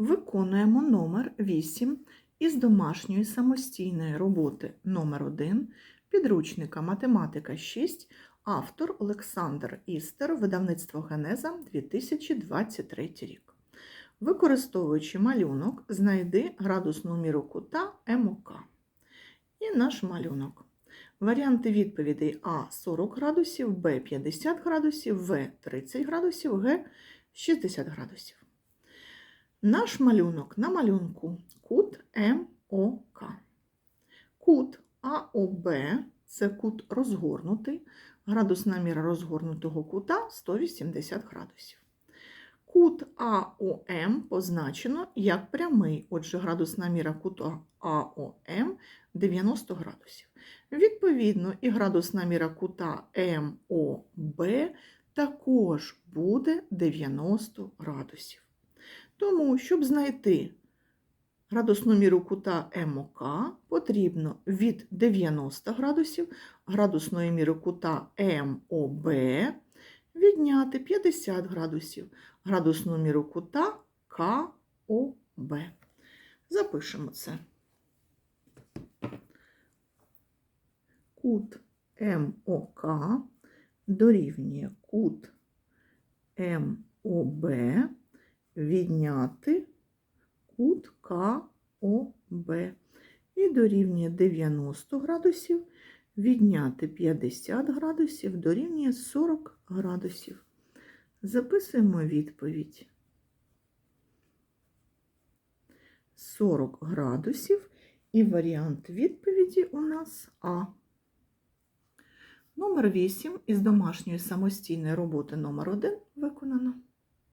Виконуємо номер 8 із домашньої самостійної роботи номер 1 підручника Математика 6, автор Олександр Істер, видавництво Генеза 2023 рік. Використовуючи малюнок, знайди градусну міру кута МОК. І наш малюнок. Варіанти відповідей А 40 градусів, Б 50 градусів, В 30 градусів, Г 60 градусів. Наш малюнок на малюнку кут МОК. Кут АОБ це кут розгорнутий, градусна міра розгорнутого кута 180 градусів. Кут АОМ позначено як прямий, отже, градусна міра кута АОМ 90 градусів. Відповідно, і градусна міра кута МОБ також буде 90 градусів. Тому, щоб знайти градусну міру кута МОК, потрібно від 90 градусів градусної міри кута МОБ відняти 50 градусів градусну міру кута КОБ. Запишемо це. Кут МОК дорівнює кут МОБ відняти кут КОБ і дорівнює 90 градусів, відняти 50 градусів, дорівнює 40 градусів. Записуємо відповідь. 40 градусів і варіант відповіді у нас А. Номер 8 із домашньої самостійної роботи номер 1 виконано.